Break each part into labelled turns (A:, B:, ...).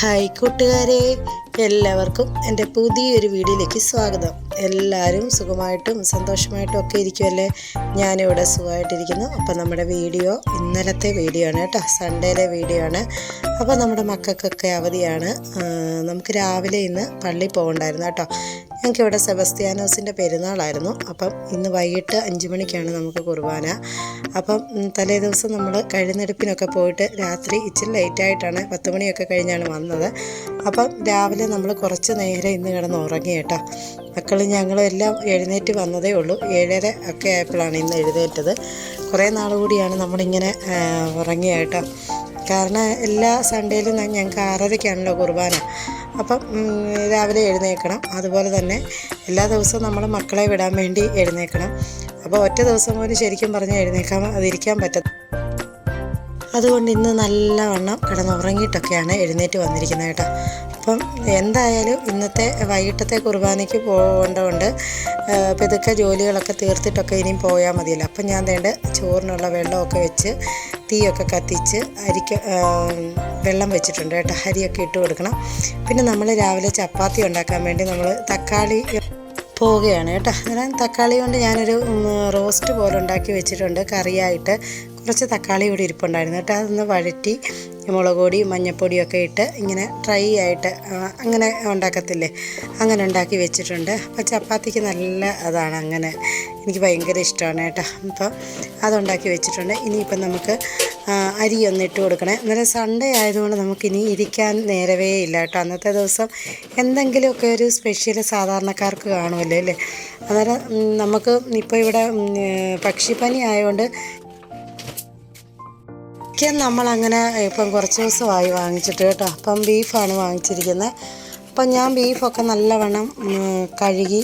A: Hi കൂട്ടുകാരെ എല്ലാവർക്കും എന്റെ പുതിയൊരു വീഡിയോയിലേക്ക് സ്വാഗതം. എല്ലാവരും സുഖമായിട്ടും സന്തോഷമായിട്ടും ഒക്കെ ഇരിക്കുമല്ലേ ഞാനിവിടെ സുഖമായിട്ടിരിക്കുന്നു. അപ്പോൾ നമ്മുടെ വീഡിയോ ഇന്നലത്തെ വീഡിയോ ആണ് കേട്ടോ. സൺഡേയിലെ വീഡിയോ ആണ്. അപ്പോൾ നമ്മുടെ മക്കൾക്കൊക്കെ അവധിയാണ്. നമുക്ക് രാവിലെ ഇന്ന് പള്ളി പോകണ്ടായിരുന്നു കേട്ടോ. ഞങ്ങൾക്കിവിടെ സെബസ്ത്യാനോസിന്റെ പെരുന്നാളായിരുന്നു. അപ്പം ഇന്ന് വൈകിട്ട് അഞ്ച് മണിക്കാണ് നമുക്ക് കുർബാന. അപ്പം തലേ ദിവസം നമ്മൾ കഴുന്നെടുപ്പിനൊക്കെ പോയിട്ട് രാത്രി ഇച്ചിരി ലേറ്റായിട്ടാണ് പത്ത് മണിയൊക്കെ കഴിഞ്ഞാണ് വന്നത്. അപ്പം രാവിലെ നമ്മൾ കുറച്ച് നേരം ഇന്ന് കിടന്ന് ഉറങ്ങി കേട്ടോ. മക്കൾ ഞങ്ങളെല്ലാം എഴുന്നേറ്റ് വന്നതേ ഉള്ളൂ. ഏഴര ഒക്കെ ആയപ്പോഴാണ് ഇന്ന് എഴുന്നേറ്റത്. കുറേ നാൾ കൂടിയാണ് നമ്മളിങ്ങനെ ഉറങ്ങിയ കേട്ടോ. കാരണം എല്ലാ സൺഡേയിലും ഞങ്ങൾക്ക് ആറരയ്ക്കാണല്ലോ കുർബാന. അപ്പം രാവിലെ എഴുന്നേൽക്കണം. അതുപോലെ തന്നെ എല്ലാ ദിവസവും നമ്മൾ മക്കളെ വിടാൻ വേണ്ടി എഴുന്നേൽക്കണം. അപ്പോൾ ഒറ്റ ദിവസം പോലും ശരിക്കും പറഞ്ഞാൽ എഴുന്നേക്കാൻ അതിരിക്കാൻ പറ്റ അതുകൊണ്ട് ഇന്ന് നല്ലവണ്ണം കിടന്നുറങ്ങിയിട്ടൊക്കെയാണ് എഴുന്നേറ്റ് വന്നിരിക്കുന്നത് കേട്ടോ. അപ്പം എന്തായാലും ഇന്നത്തെ വൈകിട്ടത്തെ കുർബാനയ്ക്ക് പോകേണ്ടതുകൊണ്ട് പെതുക്കെ ജോലികളൊക്കെ തീർത്തിട്ടൊക്കെ ഇനിയും പോയാൽ മതിയല്ലോ. അപ്പം ഞാൻ വേണ്ട ചോറിനുള്ള വെള്ളമൊക്കെ വെച്ച് തീയൊക്കെ കത്തിച്ച് അരിക്ക് വെള്ളം വെച്ചിട്ടുണ്ട് കേട്ടോ. അരിയൊക്കെ ഇട്ട് കൊടുക്കണം. പിന്നെ നമ്മൾ രാവിലെ ചപ്പാത്തി ഉണ്ടാക്കാൻ വേണ്ടി നമ്മൾ തക്കാളി പോവുകയാണ് കേട്ടോ. അന്നേരം തക്കാളി കൊണ്ട് ഞാനൊരു റോസ്റ്റ് പോലെ ഉണ്ടാക്കി വെച്ചിട്ടുണ്ട്. കറിയായിട്ട് കുറച്ച് തക്കാളി ഇവിടെ ഇരിപ്പുണ്ടായിരുന്നു കേട്ടോ. അതൊന്ന് വഴറ്റി മുളക് പൊടി മഞ്ഞൾപ്പൊടിയൊക്കെ ഇട്ട് ഇങ്ങനെ ഡ്രൈ ആയിട്ട് അങ്ങനെ ഉണ്ടാക്കത്തില്ലേ? അങ്ങനെ ഉണ്ടാക്കി വെച്ചിട്ടുണ്ട്. അപ്പോൾ ചപ്പാത്തിക്ക് നല്ല അതാണ് അങ്ങനെ. എനിക്ക് ഭയങ്കര ഇഷ്ടമാണ് കേട്ടോ. അപ്പോൾ അതുണ്ടാക്കി വെച്ചിട്ടുണ്ട്. ഇനിയിപ്പം നമുക്ക് അരി ഒന്ന് ഇട്ട് കൊടുക്കണേ. അന്നേരം സൺഡേ ആയതുകൊണ്ട് നമുക്കിനി ഇരിക്കാൻ നേരവേ ഇല്ല കേട്ടോ. അന്നത്തെ ദിവസം എന്തെങ്കിലുമൊക്കെ ഒരു സ്പെഷ്യൽ സാധാരണക്കാർക്ക് കാണുമല്ലോ അല്ലേ? അന്നേരം നമുക്ക് ഇപ്പോൾ ഇവിടെ പക്ഷിപ്പനി ആയതുകൊണ്ട് ചിക്കൻ നമ്മളങ്ങനെ ഇപ്പം കുറച്ച് ദിവസമായി വാങ്ങിച്ചിട്ട് കേട്ടോ. അപ്പം ബീഫാണ് വാങ്ങിച്ചിരിക്കുന്നത് അപ്പം ഞാൻ ബീഫൊക്കെ നല്ലവണ്ണം കഴുകി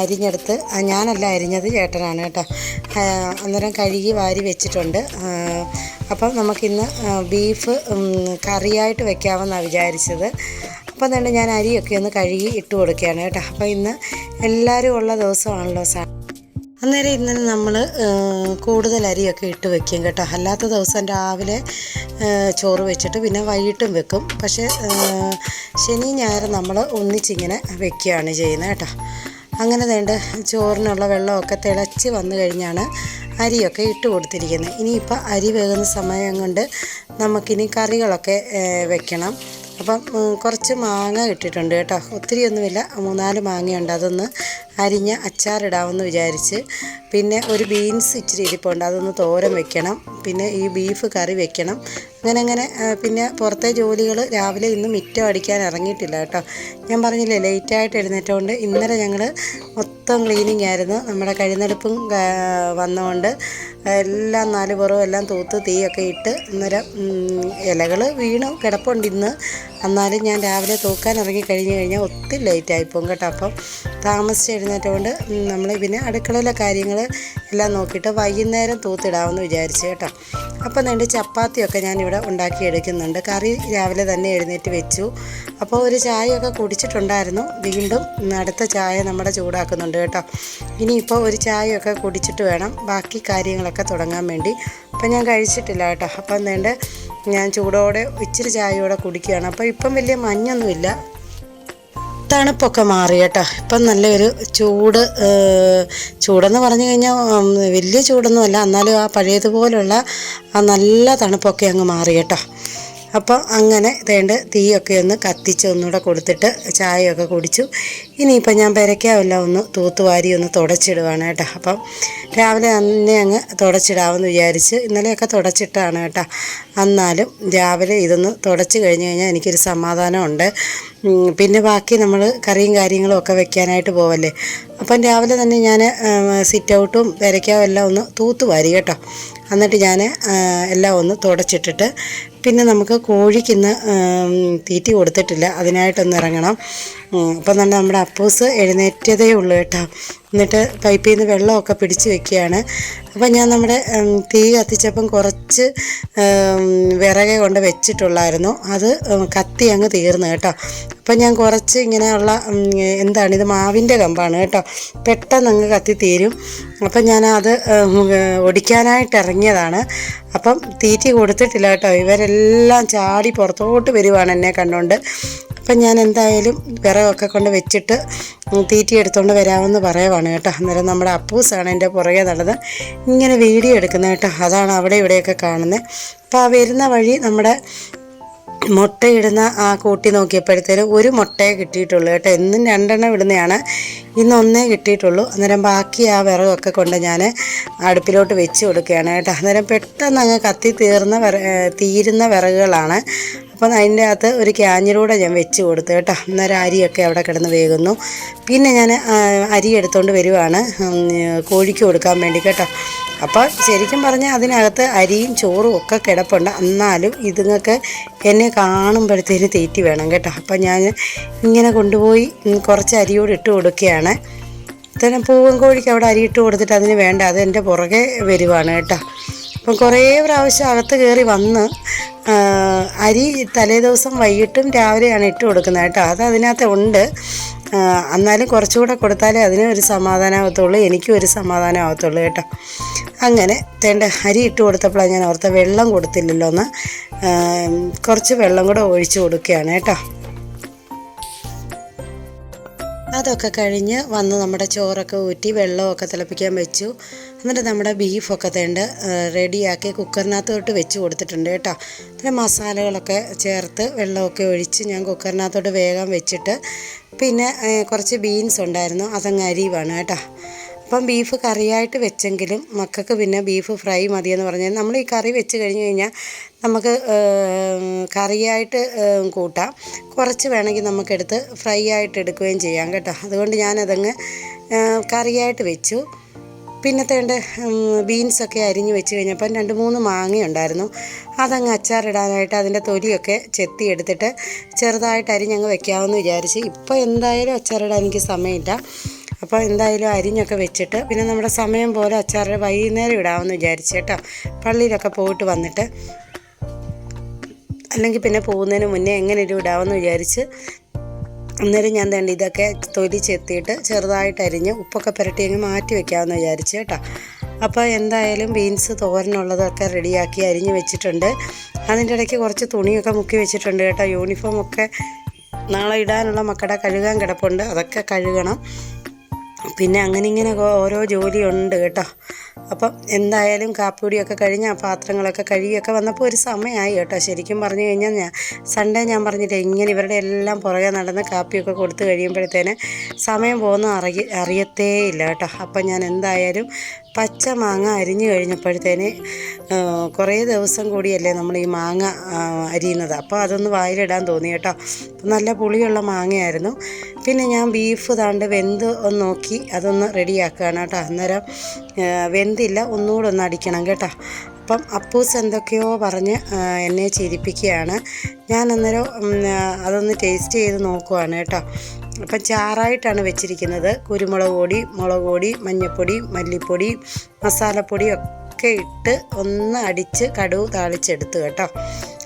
A: അരിഞ്ഞെടുത്ത് ഞാനല്ല അരിഞ്ഞത് ചേട്ടനാണ് കേട്ടോ. അന്നേരം കഴുകി വാരി വെച്ചിട്ടുണ്ട്. അപ്പം നമുക്കിന്ന് ബീഫ് കറിയായിട്ട് വെക്കാമെന്നാണ് വിചാരിച്ചത്. അപ്പം തന്നെ ഞാൻ അരിയൊക്കെ ഒന്ന് കഴുകി ഇട്ട് കൊടുക്കുകയാണ് കേട്ടോ. അപ്പോൾ ഇന്ന് എല്ലാവരും ഉള്ള ദിവസമാണല്ലോ സാ അന്നേരം ഇന്നലെ നമ്മൾ കൂടുതൽ അരിയൊക്കെ ഇട്ട് വെക്കും കേട്ടോ. അല്ലാത്ത ദിവസം രാവിലെ ചോറ് വെച്ചിട്ട് പിന്നെ വൈകിട്ടും വെക്കും. പക്ഷേ ശനി ഞായർ നമ്മൾ ഒന്നിച്ചിങ്ങനെ വെക്കുകയാണ് ചെയ്യുന്നത് കേട്ടോ. അങ്ങനെ വേണ്ട ചോറിനുള്ള വെള്ളമൊക്കെ തിളച്ച് വന്നു കഴിഞ്ഞാണ് അരിയൊക്കെ ഇട്ട് കൊടുത്തിരിക്കുന്നത്. ഇനിയിപ്പോൾ അരി വേകുന്ന സമയം കൊണ്ട് നമുക്കിനി കറികളൊക്കെ വെക്കണം. അപ്പം കുറച്ച് മാങ്ങ ഇട്ടിട്ടുണ്ട് കേട്ടോ. ഒത്തിരി ഒന്നുമില്ല മൂന്നാൽ മാങ്ങയുണ്ട്. അതൊന്ന് അരിഞ്ഞ് അച്ചാറിടാമെന്ന് വിചാരിച്ച്. പിന്നെ ഒരു ബീൻസ് ഇച്ചിരി ഇരിപ്പുണ്ട് അതൊന്ന് തോരൻ വെക്കണം. പിന്നെ ഈ ബീഫ് കറി വെക്കണം. അങ്ങനെ അങ്ങനെ പിന്നെ പുറത്തെ ജോലികൾ രാവിലെ ഇന്ന് മിറ്റം അടിക്കാൻ ഇറങ്ങിയിട്ടില്ല കേട്ടോ. ഞാൻ പറഞ്ഞില്ലേ ലേറ്റായിട്ട് എഴുന്നേറ്റുകൊണ്ട് ഇന്നലെ ഞങ്ങൾ മൊത്തം ക്ലീനിങ് ആയിരുന്നു. നമ്മുടെ കഴിനെടുപ്പും വന്നുകൊണ്ട് എല്ലാം നാല് പുറവും എല്ലാം തൂത്ത് തീയൊക്കെ ഇട്ട് അന്നേരം ഇലകൾ വീണു കിടപ്പുണ്ട് ഇന്ന്. എന്നാലും ഞാൻ രാവിലെ തൂക്കാൻ ഇറങ്ങി കഴിഞ്ഞ് കഴിഞ്ഞാൽ ഒത്തിരി ലേറ്റായി പോകും കേട്ടോ. അപ്പം താമസിച്ച് എഴുന്നേറ്റുകൊണ്ട് നമ്മൾ പിന്നെ അടുക്കളയിലെ കാര്യങ്ങൾ എല്ലാം നോക്കിയിട്ട് വൈകുന്നേരം തൂത്തിടാമെന്ന് വിചാരിച്ചു കേട്ടോ. അപ്പം നിന്റെ ചപ്പാത്തിയൊക്കെ ഞാനിവിടെ ഉണ്ടാക്കി എടുക്കുന്നുണ്ട് കറി രാവിലെ തന്നെ എഴുന്നേറ്റ് വെച്ചു. അപ്പോൾ ഒരു ചായയൊക്കെ കുടിച്ചിട്ടുണ്ടായിരുന്നു. വീണ്ടും അടുത്ത ചായ നമ്മുടെ ചൂടാക്കുന്നുണ്ട് കേട്ടോ. ഇനിയിപ്പോൾ ഒരു ചായയൊക്കെ കുടിച്ചിട്ട് വേണം ബാക്കി കാര്യങ്ങളൊക്കെ തുടങ്ങാൻ വേണ്ടി. അപ്പം ഞാൻ കഴിച്ചിട്ടില്ല കേട്ടോ. അപ്പം വേണ്ട ഞാൻ ചൂടോടെ ഇച്ചിരി ചായയോടെ കുടിക്കുകയാണ്. അപ്പോൾ ഇപ്പം വലിയ മഞ്ഞൊന്നുമില്ല. തണുപ്പൊക്കെ മാറി കേട്ടോ. ഇപ്പം നല്ലൊരു ചൂട് ചൂടെന്ന് പറഞ്ഞു കഴിഞ്ഞാൽ വലിയ ചൂടൊന്നുമല്ല. എന്നാലും ആ പഴയതുപോലുള്ള ആ നല്ല തണുപ്പൊക്കെ അങ്ങ് മാറി കേട്ടോ. അപ്പോൾ അങ്ങനെ തേണ്ട തീയൊക്കെ ഒന്ന് കത്തിച്ച് ഒന്നുകൂടെ കൊടുത്തിട്ട് ചായയൊക്കെ കുടിച്ചു. ഇനിയിപ്പോൾ ഞാൻ പെരയ്ക്കാവെല്ലാം ഒന്ന് തൂത്തുവാരി ഒന്ന് തുടച്ചിടുവാണ് കേട്ടോ. അപ്പം രാവിലെ തന്നെ അങ്ങ് തുടച്ചിടാമെന്ന് വിചാരിച്ച് ഇന്നലെയൊക്കെ തുടച്ചിട്ടാണ് കേട്ടോ. എന്നാലും രാവിലെ ഇതൊന്ന് തുടച്ച് കഴിഞ്ഞ് കഴിഞ്ഞാൽ എനിക്കൊരു സമാധാനമുണ്ട്. പിന്നെ ബാക്കി നമ്മൾ കറിയും കാര്യങ്ങളും ഒക്കെ വെക്കാനായിട്ട് പോവല്ലേ. അപ്പം രാവിലെ തന്നെ ഞാൻ സിറ്റ് ഔട്ടും പെരയ്ക്കാവും എല്ലാം ഒന്ന് തൂത്തുവാരി കേട്ടോ. എന്നിട്ട് ഞാൻ എല്ലാം ഒന്ന് തുടച്ചിട്ടിട്ട് പിന്നെ നമുക്ക് കോഴിക്കിന്ന് തീറ്റി കൊടുത്തിട്ടില്ല. അതിനായിട്ടൊന്ന് ഇറങ്ങണം. അപ്പം തന്നെ നമ്മുടെ അപ്പൂസ് എഴുന്നേറ്റതേ ഉള്ളൂ കേട്ടോ. എന്നിട്ട് പൈപ്പിൽ നിന്ന് വെള്ളമൊക്കെ പിടിച്ച് വെക്കുകയാണ്. അപ്പം ഞാൻ നമ്മുടെ തീ കത്തിച്ചപ്പം കുറച്ച് വിറകെ കൊണ്ട് വെച്ചിട്ടുള്ളായിരുന്നു. അത് കത്തി അങ്ങ് തീർന്നു കേട്ടോ. അപ്പം ഞാൻ കുറച്ച് ഇങ്ങനെയുള്ള എന്താണ് ഇത് മാവിന്റെ കമ്പാണ് കേട്ടോ. പെട്ടെന്ന് അങ്ങ് കത്തി തീരും. അപ്പം ഞാൻ അത് ഒടിക്കാനായിട്ട് ഇറങ്ങിയതാണ്. അപ്പം തീറ്റി കൊടുത്തിട്ടില്ല കേട്ടോ. ഇവരെല്ലാം ചാടി പുറത്തോട്ട് വരുവാണ് എന്നെ കണ്ടുകൊണ്ട് അപ്പം ഞാൻ എന്തായാലും വിറകൊക്കെ കൊണ്ട് വെച്ചിട്ട് തീറ്റി എടുത്തുകൊണ്ട് വരാമെന്ന് പറയുവാണ് കേട്ടോ. അന്നേരം നമ്മുടെ അപ്പൂസാണ് എന്റെ പുറകെ നടന്ന് ഇങ്ങനെ വീഡിയോ എടുക്കുന്നത് കേട്ടോ. അതാണ് അവിടെ ഇവിടെയൊക്കെ കാണുന്നത് അപ്പോൾ ആ വരുന്ന വഴി നമ്മുടെ മുട്ടയിടുന്ന ആ കൂട്ടി നോക്കിയപ്പോഴത്തേനും ഒരു മുട്ടയെ കിട്ടിയിട്ടുള്ളൂ കേട്ടോ. എന്നും രണ്ടെണ്ണം ഇടുന്നതാണ് ഇന്ന് ഒന്നേ കിട്ടിയിട്ടുള്ളൂ. അന്നേരം ബാക്കി ആ വിറകൊക്കെ കൊണ്ട് ഞാൻ അടുപ്പിലോട്ട് വെച്ച് കൊടുക്കുകയാണ് കേട്ടോ. അന്നേരം പെട്ടെന്ന് അങ്ങ് കത്തി തീർന്ന തീരുന്ന വിറകുകളാണ് അപ്പം അതിന്റെ അകത്ത് ഒരു ക്യാഞ്ഞിലൂടെ ഞാൻ വെച്ച് കൊടുത്തു കേട്ടോ. അന്നേരം അരിയൊക്കെ അവിടെ കിടന്ന് വേകുന്നു. പിന്നെ ഞാൻ അരി എടുത്തുകൊണ്ട് വരുവാണ്. കോഴിക്ക് കൊടുക്കാൻ വേണ്ടി കേട്ടോ. അപ്പോൾ ശരിക്കും പറഞ്ഞാൽ അതിനകത്ത് അരിയും ചോറും ഒക്കെ കിടപ്പുണ്ട്. എന്നാലും ഇതുങ്ങൾക്ക് എന്നെ കാണുമ്പോഴത്തേന് തീറ്റി വേണം കേട്ടോ. അപ്പം ഞാൻ ഇങ്ങനെ കൊണ്ടുപോയി കുറച്ച് അരിയോട് ഇട്ട് കൊടുക്കുകയാണ്. തന്നെ പൂവൻ കോഴിക്ക് അവിടെ അരി ഇട്ട് കൊടുത്തിട്ട് അതിന് വേണ്ട. അത് എന്റെ പുറകെ വരുവാണ് കേട്ടോ. അപ്പം കുറേ പ്രാവശ്യം അകത്ത് കയറി വന്ന് അരി തലേ ദിവസം വൈകിട്ടും രാവിലെയാണ് ഇട്ട് കൊടുക്കുന്നത് കേട്ടോ. അത് അതിനകത്ത് ഉണ്ട്. എന്നാലും കുറച്ചുകൂടെ കൊടുത്താലേ അതിന് ഒരു സമാധാനമാകത്തുള്ളൂ എനിക്കും ഒരു സമാധാനമാകത്തുള്ളൂ കേട്ടോ. അങ്ങനെ തേണ്ട അരി ഇട്ട് കൊടുത്തപ്പോഴാണ് ഞാൻ ഓർത്ത വെള്ളം കൊടുത്തില്ലല്ലോ എന്ന് കുറച്ച് വെള്ളം കൂടെ ഒഴിച്ചു കൊടുക്കുകയാണ് കേട്ടോ. അതൊക്കെ കഴിഞ്ഞ് വന്ന് നമ്മുടെ ചോറൊക്കെ ഊറ്റി വെള്ളമൊക്കെ തിളപ്പിക്കാൻ വെച്ചു. എന്നിട്ട് നമ്മുടെ ബീഫൊക്കെ തേണ്ട് റെഡിയാക്കി കുക്കറിനകത്തോട്ട് വെച്ച് കൊടുത്തിട്ടുണ്ട് കേട്ടോ. പിന്നെ മസാലകളൊക്കെ ചേർത്ത് വെള്ളമൊക്കെ ഒഴിച്ച് ഞാൻ കുക്കറിനകത്തോട്ട് വേഗം വെച്ചിട്ട് പിന്നെ കുറച്ച് ബീൻസ് ഉണ്ടായിരുന്നു അതങ്ങ് അരിയുവാണ് കേട്ടോ. അപ്പം ബീഫ് കറിയായിട്ട് വെച്ചെങ്കിലും മക്കൾക്ക് പിന്നെ ബീഫ് ഫ്രൈ മതിയെന്ന് പറഞ്ഞാൽ നമ്മൾ ഈ കറി വെച്ച് കഴിഞ്ഞ് കഴിഞ്ഞാൽ നമുക്ക് കറിയായിട്ട് കൂട്ടാം. കുറച്ച് വേണമെങ്കിൽ നമുക്കെടുത്ത് ഫ്രൈ ആയിട്ട് എടുക്കുകയും ചെയ്യാം കേട്ടോ. അതുകൊണ്ട് ഞാനതങ്ങ് കറിയായിട്ട് വെച്ചു. പിന്നത്തേണ്ട് ബീൻസൊക്കെ അരിഞ്ഞ് വെച്ച് കഴിഞ്ഞപ്പം രണ്ട് മൂന്ന് മാങ്ങ ഉണ്ടായിരുന്നു. അതങ്ങ് അച്ചാറിടാനായിട്ട് അതിന്റെ തൊലിയൊക്കെ ചെത്തി എടുത്തിട്ട് ചെറുതായിട്ട് അരിഞ്ഞങ്ങ് വെക്കാമെന്ന് വിചാരിച്ച് ഇപ്പോൾ എന്തായാലും അച്ചാറിടാൻ എനിക്ക് സമയമില്ല. അപ്പോൾ എന്തായാലും അരിഞ്ഞൊക്കെ വെച്ചിട്ട് പിന്നെ നമ്മുടെ സമയം പോലെ അച്ചാർ വൈകുന്നേരം ഇടാമെന്ന് വിചാരിച്ചു കേട്ടോ. പള്ളിയിലൊക്കെ പോയിട്ട് വന്നിട്ട് അല്ലെങ്കിൽ പിന്നെ പോകുന്നതിന് മുന്നേ എങ്ങനെയും ഇടാമെന്ന് വിചാരിച്ച് അന്നേരം ഞാൻ തന്നെ ഇതൊക്കെ തൊലി ചെത്തിയിട്ട് ചെറുതായിട്ട് അരിഞ്ഞ് ഉപ്പൊക്കെ പുരട്ടി അങ്ങ് മാറ്റി വെക്കാമെന്ന് വിചാരിച്ചു കേട്ടോ. അപ്പോൾ എന്തായാലും ബീൻസ് തോരനുള്ളതൊക്കെ റെഡിയാക്കി അരിഞ്ഞ് വെച്ചിട്ടുണ്ട്. അതിന്റെ ഇടയ്ക്ക് കുറച്ച് തുണിയൊക്കെ മുക്കി വെച്ചിട്ടുണ്ട് കേട്ടോ. യൂണിഫോമൊക്കെ നാളെ ഇടാനുള്ള മക്കളുടെ കഴുകാൻ കിടപ്പുണ്ട്. അതൊക്കെ കഴുകണം. പിന്നെ അങ്ങനെ ഇങ്ങനെ ഓരോ ജോലിയുണ്ട് കേട്ടോ. അപ്പം എന്തായാലും കാപ്പിപ്പൊടിയൊക്കെ കഴിഞ്ഞ് ആ പാത്രങ്ങളൊക്കെ കഴുകിയൊക്കെ വന്നപ്പോൾ ഒരു സമയമായി കേട്ടോ. ശരിക്കും പറഞ്ഞു കഴിഞ്ഞാൽ ഞാൻ സൺഡേ ഞാൻ പറഞ്ഞില്ലേ ഇങ്ങനെ ഇവരുടെ എല്ലാം പുറകെ നടന്ന് കാപ്പിയൊക്കെ കൊടുത്തു കഴിയുമ്പോഴത്തേന് സമയം പോകുന്ന അറിയ അറിയത്തേ ഇല്ല കേട്ടോ. അപ്പം ഞാൻ എന്തായാലും പച്ച മാങ്ങ അരിഞ്ഞു കഴിഞ്ഞപ്പോഴത്തേന് കുറേ ദിവസം കൂടിയല്ലേ നമ്മൾ ഈ മാങ്ങ അരിയുന്നത്. അപ്പോൾ അതൊന്ന് വായിലിടാൻ തോന്നി കേട്ടോ. നല്ല പുളിയുള്ള മാങ്ങയായിരുന്നു. പിന്നെ ഞാൻ ബീഫ് താണ്ട് വെന്ത് ഒന്ന് നോക്കി അതൊന്ന് റെഡിയാക്കുകയാണ് കേട്ടോ. അന്നേരം വെന്തില്ല ഒന്നുകൂടെ ഒന്ന് അടിക്കണം കേട്ടോ. അപ്പം അപ്പൂസ് എന്തൊക്കെയോ പറഞ്ഞ് എന്നെ ചിരിപ്പിക്കുകയാണ്. ഞാൻ അന്നേരം അതൊന്ന് ടേസ്റ്റ് ചെയ്ത് നോക്കുവാണ് കേട്ടോ. അപ്പം ചാറായിട്ടാണ് വെച്ചിരിക്കുന്നത്. കുരുമുളക് പൊടി മുളക് പൊടി മഞ്ഞൾപ്പൊടി മല്ലിപ്പൊടി മസാലപ്പൊടി ഒക്കെ ഇട്ട് ഒന്ന് അടിച്ച് കടുവ് താളിച്ചെടുത്ത് കേട്ടോ.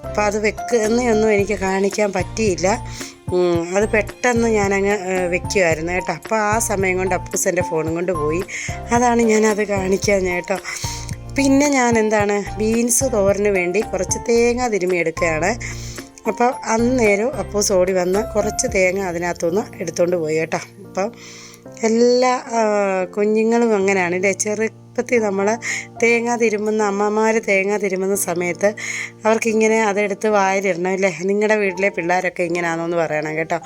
A: അപ്പോൾ അത് വെക്കുന്നൊന്നും എനിക്ക് കാണിക്കാൻ പറ്റിയില്ല. അത് പെട്ടെന്ന് ഞാനങ്ങ് വെക്കുമായിരുന്നു കേട്ടോ. അപ്പോൾ ആ സമയം കൊണ്ട് അപ്പൂസ് എന്റെ ഫോണും കൊണ്ട് പോയി. അതാണ് ഞാനത് കാണിക്കാൻ കേട്ടോ. പിന്നെ ഞാൻ എന്താണ് ബീൻസ് തോരന് വേണ്ടി കുറച്ച് തേങ്ങ തിരുമ്മി എടുക്കുകയാണ്. അപ്പോൾ അന്നേരം അപ്പൂസ് സോടി വന്ന് കുറച്ച് തേങ്ങ അതിനകത്തുനിന്ന് എടുത്തുകൊണ്ട് പോയി കേട്ടോ. അപ്പം എല്ലാ കുഞ്ഞുങ്ങളും അങ്ങനെയാണ് ഇല്ലേ? ചെറുപ്പത്തിൽ നമ്മൾ തേങ്ങ തിരുമുന്ന അമ്മമാർ തേങ്ങ തിരുമുന്ന സമയത്ത് അവർക്കിങ്ങനെ അതെടുത്ത് വായിലിടണം അല്ലേ നിങ്ങളുടെ വീട്ടിലെ പിള്ളേരൊക്കെ ഇങ്ങനെയാണോ എന്ന് പറയണം കേട്ടോ.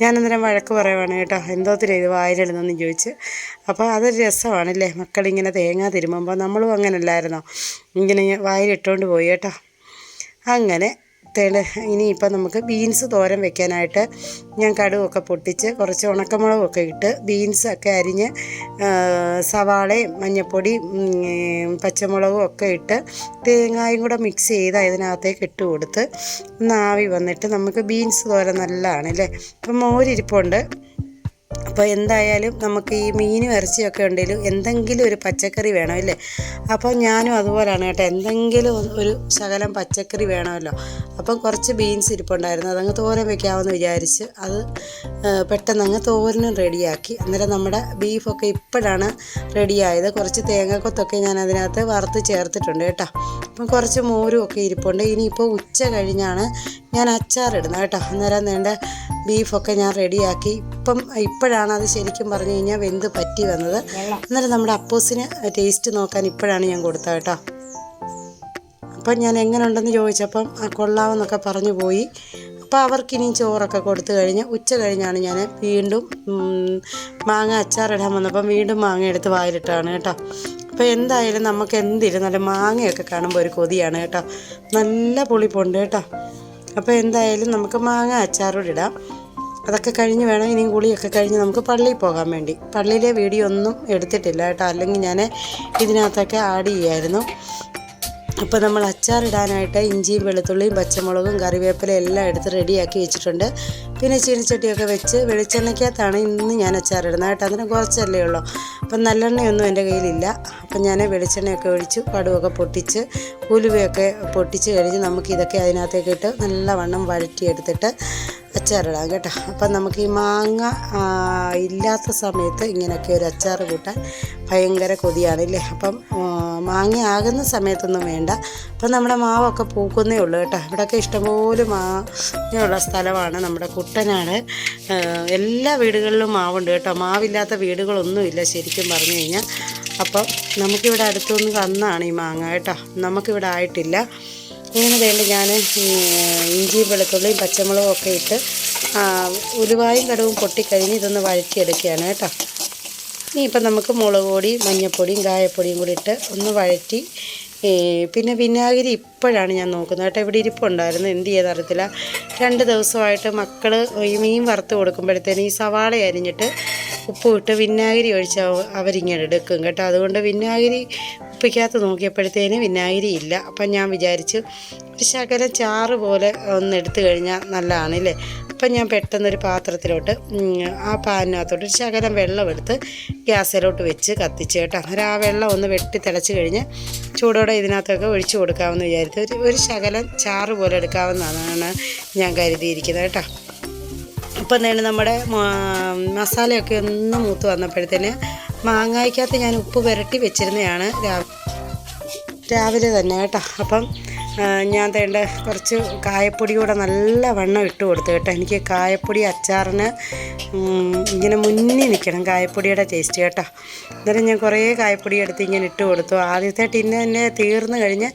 A: ഞാൻ അന്നേരം വഴക്ക് പറയുവാണ് കേട്ടോ എന്തോത്തിനാ ഇത് വായിലിടുന്നെന്ന് ചോദിച്ച്. അപ്പോൾ അതൊരു രസമാണല്ലേ മക്കളിങ്ങനെ തേങ്ങ തിരുമുമ്പോൾ നമ്മളും അങ്ങനല്ലായിരുന്നോ? ഇങ്ങനെ വായിലിട്ടുകൊണ്ട് പോയി കേട്ടോ. അങ്ങനെ തേട് ഇനിയിപ്പോൾ നമുക്ക് ബീൻസ് തോരൻ വെക്കാനായിട്ട് ഞാൻ കടുവൊക്കെ പൊട്ടിച്ച് കുറച്ച് ഉണക്കമുളകൊക്കെ ഇട്ട് ബീൻസൊക്കെ അരിഞ്ഞ് സവാളയും മഞ്ഞൾപ്പൊടിയും പച്ചമുളകും ഒക്കെ ഇട്ട് തേങ്ങായും കൂടെ മിക്സ് ചെയ്ത് അതിനകത്തേക്ക് ഇട്ട് കൊടുത്ത് ഒന്ന് ആവി വന്നിട്ട് നമുക്ക് ബീൻസ് തോരൻ നല്ലതാണ് അല്ലേ അപ്പം മോരിരിപ്പുണ്ട്. അപ്പോൾ എന്തായാലും നമുക്ക് ഈ മീനും ഇറച്ചിയൊക്കെ ഉണ്ടെങ്കിലും എന്തെങ്കിലും ഒരു പച്ചക്കറി വേണം അല്ലേ? അപ്പോൾ ഞാനും അതുപോലെയാണ് കേട്ടോ. എന്തെങ്കിലും ഒരു ശകലം പച്ചക്കറി വേണമല്ലോ. അപ്പം കുറച്ച് ബീൻസ് ഇരിപ്പുണ്ടായിരുന്നു. അതങ്ങ് തോരൻ വെക്കാമെന്ന് വിചാരിച്ച് അത് പെട്ടെന്ന് അങ്ങ് തോരനും റെഡിയാക്കി. അന്നേരം നമ്മുടെ ബീഫൊക്കെ ഇപ്പോഴാണ് റെഡിയായത്. കുറച്ച് തേങ്ങക്കൊത്തൊക്കെ ഞാൻ അതിനകത്ത് വറുത്ത് ചേർത്തിട്ടുണ്ട് കേട്ടോ. അപ്പം കുറച്ച് മോരും ഒക്കെ ഇരിപ്പുണ്ട്. ഇനിയിപ്പോൾ ഉച്ച കഴിഞ്ഞാണ് ഞാൻ അച്ചാറിടുന്നത് കേട്ടോ. അന്നേരം വേണ്ട ബീഫൊക്കെ ഞാൻ റെഡിയാക്കി ഇപ്പം ഇപ്പോഴാണ് അത് ശരിക്കും പറഞ്ഞു കഴിഞ്ഞാൽ വെന്ത് പറ്റി വന്നത്. അന്നേരം നമ്മുടെ അപ്പോസിന് ടേസ്റ്റ് നോക്കാൻ ഇപ്പോഴാണ് ഞാൻ കൊടുത്തത് കേട്ടോ. അപ്പം ഞാൻ എങ്ങനെ ഉണ്ടെന്ന് ചോദിച്ചപ്പം ആ കൊള്ളാമെന്നൊക്കെ പറഞ്ഞു പോയി. അപ്പോൾ അവർക്കിനി ചോറൊക്കെ കൊടുത്തു കഴിഞ്ഞ് ഉച്ച കഴിഞ്ഞാണ് ഞാൻ വീണ്ടും മാങ്ങ അച്ചാറിടാൻ വന്നപ്പം വീണ്ടും മാങ്ങ എടുത്ത് വായിലിട്ടാണ് കേട്ടോ. അപ്പോൾ എന്തായാലും നമുക്ക് എന്തിരുന്നാലും മാങ്ങയൊക്കെ കാണുമ്പോൾ ഒരു കൊതിയാണ് കേട്ടോ. നല്ല പുളിപ്പുണ്ട് കേട്ടോ. അപ്പോൾ എന്തായാലും നമുക്ക് മാങ്ങ അച്ചാറോടിടാം ഇടാം. അതൊക്കെ കഴിഞ്ഞ് വേണം ഇനിയും കുളിയൊക്കെ കഴിഞ്ഞ് നമുക്ക് പള്ളിയിൽ പോകാൻ വേണ്ടി. പള്ളിയിലെ വീഡിയോ ഒന്നും എടുത്തിട്ടില്ല കേട്ടോ. അല്ലെങ്കിൽ ഞാൻ ഇതിനകത്തൊക്കെ ആഡ് ചെയ്യായിരുന്നു. അപ്പോൾ നമ്മൾ അച്ചാറിടാനായിട്ട് ഇഞ്ചിയും വെളുത്തുള്ളിയും പച്ചമുളകും കറിവേപ്പിലയും എല്ലാം എടുത്ത് റെഡിയാക്കി വെച്ചിട്ടുണ്ട്. പിന്നെ ചീനിച്ചട്ടിയൊക്കെ വെച്ച് വെളിച്ചെണ്ണയ്ക്കകത്താണ് ഇന്ന് ഞാൻ അച്ചാറിടുന്നത് കേട്ടോ. അതിന് കുറച്ചല്ലേ ഉള്ളൂ. അപ്പം നല്ലെണ്ണയൊന്നും എന്റെ കയ്യിലില്ല. അപ്പം ഞാൻ വെളിച്ചെണ്ണയൊക്കെ ഒഴിച്ച് കടുവൊക്കെ പൊട്ടിച്ച് ഉലുവയൊക്കെ പൊട്ടിച്ച് കഴിഞ്ഞ് നമുക്ക് ഇതൊക്കെ അതിനകത്തേക്ക് ഇട്ട് നല്ലവണ്ണം വഴറ്റിയെടുത്തിട്ട് അച്ചാറിടാം കേട്ടോ. അപ്പം നമുക്ക് ഈ മാങ്ങ ഇല്ലാത്ത സമയത്ത് ഇങ്ങനെയൊക്കെ ഒരു അച്ചാർ കൂട്ടാൻ ഭയങ്കര കൊതിയാണല്ലേ? അപ്പം മാങ്ങ ആകുന്ന സമയത്തൊന്നും വേണ്ട. അപ്പം നമ്മുടെ മാവൊക്കെ പൂക്കുന്നേ ഉള്ളൂ കേട്ടോ. ഇവിടെയൊക്കെ ഇഷ്ടംപോലെ മാങ്ങയുള്ള സ്ഥലമാണ് നമ്മുടെ കുട്ടനാട്. എല്ലാ വീടുകളിലും മാവുണ്ട് കേട്ടോ. മാവില്ലാത്ത വീടുകളൊന്നുമില്ല ശരിക്കും പറഞ്ഞു കഴിഞ്ഞാൽ. അപ്പം നമുക്കിവിടെ അടുത്തുനിന്ന് തന്നാണ് ഈ മാങ്ങ കേട്ടോ. നമുക്കിവിടെ ആയിട്ടില്ല. ഇങ്ങനെ വേണ്ടി ഞാൻ ഇഞ്ചി വെളുത്തുള്ളിയും പച്ചമുളകും ഒക്കെ ഇട്ട് ഉലുവായും കടവും പൊട്ടിക്കഴിഞ്ഞ് ഇതൊന്ന് വഴറ്റിയെടുക്കുകയാണ് കേട്ടോ. ഇനി ഇപ്പം നമുക്ക് മുളക് പൊടിയും മഞ്ഞൾപ്പൊടിയും കായപ്പൊടിയും കൂടി ഇട്ട് ഒന്ന് വഴറ്റി പിന്നെ വിനാഗിരി ഇപ്പോഴാണ് ഞാൻ നോക്കുന്നത് കേട്ടോ. ഇവിടെ ഇരിപ്പുണ്ടായിരുന്നു എന്ത് ചെയ്തറിയത്തില്ല രണ്ട് ദിവസമായിട്ട് മക്കൾ ഈ മീൻ വറുത്ത് കൊടുക്കുമ്പോഴത്തേന് ഈ സവാള അരിഞ്ഞിട്ട് ഉപ്പ് വിട്ട് വിനാഗിരി ഒഴിച്ച് അവ- അവരിങ്ങനെ എടുക്കും കേട്ടോ. അതുകൊണ്ട് വിനാഗിരി ഉപ്പിക്കകത്ത് നോക്കിയപ്പോഴത്തേന് വിനാഗിരി ഇല്ല. അപ്പം ഞാൻ വിചാരിച്ചു ഒരു ശകലം ചാറ് പോലെ ഒന്ന് എടുത്തു കഴിഞ്ഞാൽ നല്ലതാണല്ലേ? അപ്പം ഞാൻ പെട്ടെന്നൊരു പാത്രത്തിലോട്ട് ആ പാനിനകത്തോട്ട് ഒരു ശകലം വെള്ളം എടുത്ത് ഗ്യാസിലോട്ട് വെച്ച് കത്തിച്ച് കേട്ടോ. അന്നേരം ആ വെള്ളം ഒന്ന് വെട്ടി തിളച്ച് കഴിഞ്ഞ് ചൂടോടെ ഇതിനകത്തൊക്കെ ഒഴിച്ചു കൊടുക്കാമെന്ന് വിചാരിച്ചു. ഒരു ഒരു ശകലം ചാറ് പോലെ എടുക്കാവുന്നതാണ് ഞാൻ കരുതിയിരിക്കുന്നത് കേട്ടോ. ഇപ്പം തന്നെ നമ്മുടെ മസാലയൊക്കെ ഒന്ന് മൂത്ത് വന്നപ്പോഴത്തേന് മാങ്ങായ്ക്കകത്ത് ഞാൻ ഉപ്പ് പുരട്ടി വെച്ചിരുന്നതാണ് രാവിലെ തന്നെ കേട്ടോ. അപ്പം ഞാൻ തേണ്ട കുറച്ച് കായപ്പൊടി കൂടെ നല്ല വണ്ണം ഇട്ട് കൊടുത്തു കേട്ടോ. എനിക്ക് കായപ്പൊടി അച്ചാറിന് ഇങ്ങനെ മുന്നിൽ നിൽക്കണം കായപ്പൊടിയുടെ ടേസ്റ്റ് കേട്ടോ. അന്നേരം ഞാൻ കുറേ കായപ്പൊടി എടുത്ത് ഇങ്ങനെ ഇട്ട് കൊടുത്തു. ആദ്യത്തെ ടിന്ന് തന്നെ തീർന്നു കഴിഞ്ഞ്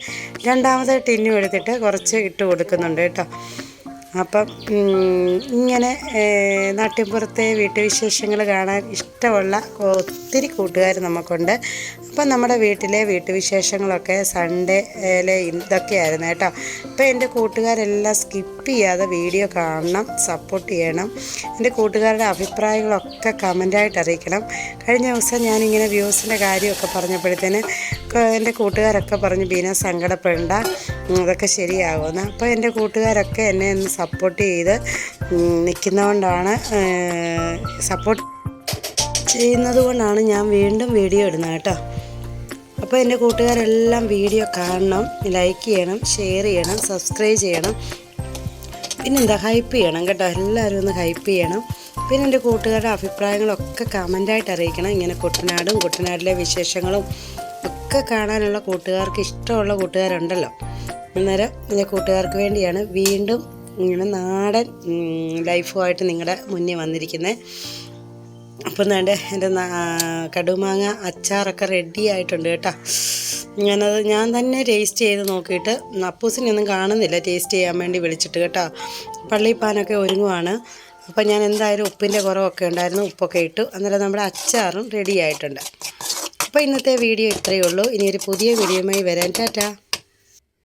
A: രണ്ടാമത്തെ ടിന്നും എടുത്തിട്ട് കുറച്ച് ഇട്ട് കൊടുക്കുന്നുണ്ട് കേട്ടോ. അപ്പം ഇങ്ങനെ നാട്ടിൻപുറത്തെ വീട്ടുവിശേഷങ്ങൾ കാണാൻ ഇഷ്ടമുള്ള ഒത്തിരി കൂട്ടുകാർ നമുക്കുണ്ട്. അപ്പം നമ്മുടെ വീട്ടിലെ വീട്ടുവിശേഷങ്ങളൊക്കെ സൺഡേയിലെ ഇതൊക്കെയായിരുന്നു കേട്ടോ. അപ്പോൾ എന്റെ കൂട്ടുകാരെല്ലാം സ്കിപ്പ് ചെയ്യാതെ വീഡിയോ കാണണം സപ്പോർട്ട് ചെയ്യണം. എന്റെ കൂട്ടുകാരുടെ അഭിപ്രായങ്ങളൊക്കെ കമന്റായിട്ട് അറിയിക്കണം. കഴിഞ്ഞ ദിവസം ഞാനിങ്ങനെ വ്യൂസിന്റെ കാര്യമൊക്കെ പറഞ്ഞപ്പോഴത്തേന് എന്റെ കൂട്ടുകാരൊക്കെ പറഞ്ഞു ബീന സങ്കടപ്പെടണ്ട അതൊക്കെ ശരിയാകുമെന്ന് അപ്പോൾ എന്റെ കൂട്ടുകാരൊക്കെ എന്നെ ഒന്ന് സപ്പോർട്ട് ചെയ്ത് നിൽക്കുന്നതുകൊണ്ടാണ് സപ്പോർട്ട് ചെയ്യുന്നത് കൊണ്ടാണ് ഞാൻ വീണ്ടും വീഡിയോ ഇടുന്നത് കേട്ടോ. അപ്പോൾ എന്റെ കൂട്ടുകാരെല്ലാം വീഡിയോ കാണണം ലൈക്ക് ചെയ്യണം ഷെയർ ചെയ്യണം സബ്സ്ക്രൈബ് ചെയ്യണം. പിന്നെന്താ ഹൈപ്പ് ചെയ്യണം കേട്ടോ. എല്ലാവരും ഒന്ന് ഹൈപ്പ് ചെയ്യണം. പിന്നെ എന്റെ കൂട്ടുകാരുടെ അഭിപ്രായങ്ങളൊക്കെ കമന്റായിട്ട് അറിയിക്കണം. ഇങ്ങനെ കുട്ടനാടും കുട്ടനാട്ടിലെ വിശേഷങ്ങളും ഒക്കെ കാണാനുള്ള കൂട്ടുകാർക്ക് ഇഷ്ടമുള്ള കൂട്ടുകാരുണ്ടല്ലോ. അന്നേരം എന്റെ കൂട്ടുകാർക്ക് വേണ്ടിയാണ് വീണ്ടും ഇങ്ങനെ നാടൻ ലൈഫുമായിട്ട് നിങ്ങളുടെ മുന്നേ വന്നിരിക്കുന്നത് അപ്പം വേണ്ട എന്റെ കടുമാങ്ങ അച്ചാറൊക്കെ റെഡി ആയിട്ടുണ്ട് കേട്ടോ. ഞാനത് ഞാൻ തന്നെ ടേസ്റ്റ് ചെയ്ത് നോക്കിയിട്ട് അപ്പൂസിനൊന്നും കാണുന്നില്ല ടേസ്റ്റ് ചെയ്യാൻ വേണ്ടി വിളിച്ചിട്ട് കേട്ടോ. പള്ളിപ്പാനൊക്കെ ഒരുങ്ങുവാണ്. അപ്പം ഞാൻ എന്തായാലും ഉപ്പിന്റെ കുറവൊക്കെ ഉണ്ടായിരുന്നു ഉപ്പൊക്കെ ഇട്ടു. അന്നേരം നമ്മുടെ അച്ചാറും റെഡി ആയിട്ടുണ്ട്. അപ്പോൾ ഇന്നത്തെ വീഡിയോ ഇത്രയേ ഉള്ളൂ. ഇനി ഒരു പുതിയ വീഡിയോയുമായി വരാൻ ടാറ്റാ.